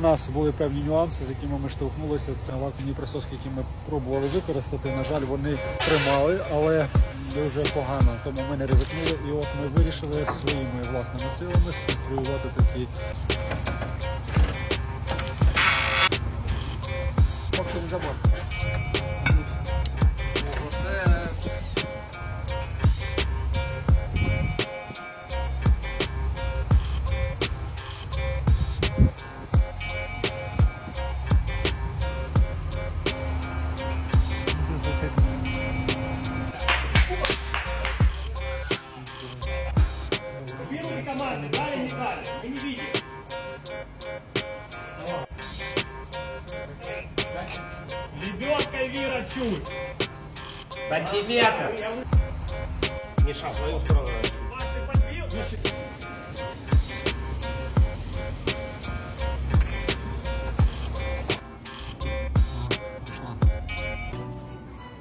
У нас були певні нюанси, з якими ми штовхнулися. Це вакуумні присоски, які ми пробували використати. На жаль, вони тримали, але дуже погано. Тому ми не ризикнули. І от ми вирішили своїми власними силами сконструювати такі. Можете не забор. Первые команды дали, не дали? Мы не видим. Лебедка Вира чуть. Сантиметр. Миша, в твою сторону.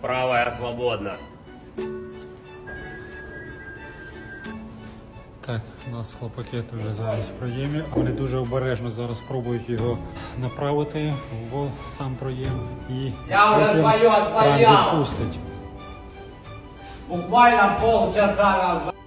Правая свободна. Так, у нас хлопакет вже зараз в проємі. Вони дуже обережно зараз спробують його направити в сам проєм і Я вже потім своє кран відпустить. Буквально полчаса назад.